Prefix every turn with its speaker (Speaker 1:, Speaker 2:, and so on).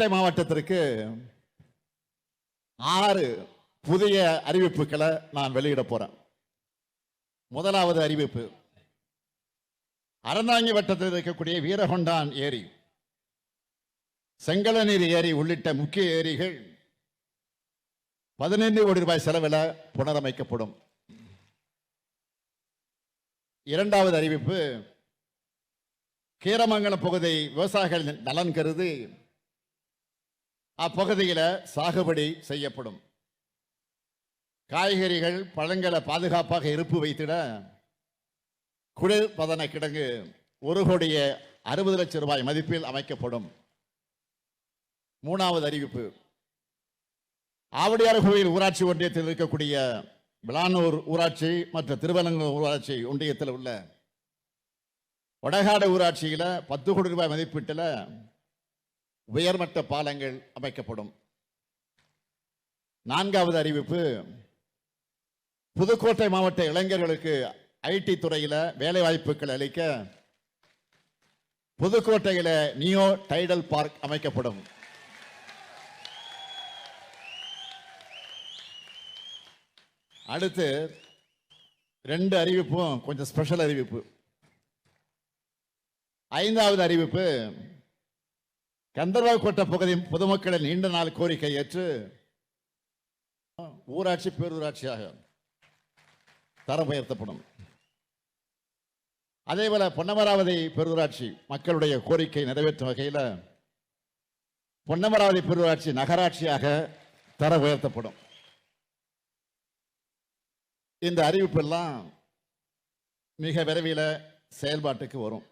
Speaker 1: புதுக்கோட்டை மாவட்டத்திற்கு ஆறு புதிய அறிவிப்புகளை நான் வெளியிட போறேன். முதலாவது அறிவிப்பு அறந்தாங்கி வட்டத்தில் இருக்கக்கூடிய வீரகொண்டான் ஏரி செங்கலநீர் ஏரி உள்ளிட்ட முக்கிய ஏரிகள் பதினைந்து கோடி ரூபாய் செலவில் புனரமைக்கப்படும். இரண்டாவது அறிவிப்பு கீரமங்கலம் பகுதி விவசாயிகள் நலன் கருதி அப்பகுதியில் சாகுபடி செய்யப்படும். காய்கறிகள் பழங்களை பாதுகாப்பாக இருப்பு வைத்திட குளிர் பதன கிடங்கு ஒரு கோடிய அறுபது லட்சம் ரூபாய் மதிப்பில் அமைக்கப்படும். மூணாவது அறிவிப்பு. ஆவடியார் கோயில் ஊராட்சி ஒன்றியத்தில் இருக்கக்கூடிய விளானூர் ஊராட்சி மற்றும் திருவலங்கூர் ஊராட்சி ஒன்றியத்தில் உள்ள வடகாடு ஊராட்சியில் பத்து கோடி ரூபாய் மதிப்பீட்டில் உயர்மட்ட பாலங்கள் அமைக்கப்படும். நான்காவது அறிவிப்பு புதுக்கோட்டை மாவட்ட இளைஞர்களுக்கு ஐடி துறையில் வேலை வாய்ப்புகள் அளிக்க புதுக்கோட்டையில் நியோ டைடல் பார்க் அமைக்கப்படும். அடுத்து ரெண்டு அறிவிப்பும் கொஞ்சம் ஸ்பெஷல் அறிவிப்பு. ஐந்தாவது அறிவிப்பு கந்தர்வாக்கோட்டை பகுதி பொதுமக்களின் நீண்ட நாள் கோரிக்கை ஏற்று ஊராட்சி பேரூராட்சியாக தரம் உயர்த்தப்படும். அதேபோல பொன்னமராவதி பேரூராட்சி மக்களுடைய கோரிக்கை நிறைவேற்றும் வகையில் பொன்னமராவதி பேரூராட்சி நகராட்சியாக தர உயர்த்தப்படும். இந்த அறிவிப்பெல்லாம் மிக விரைவில் செயல்பாட்டுக்கு வரும்.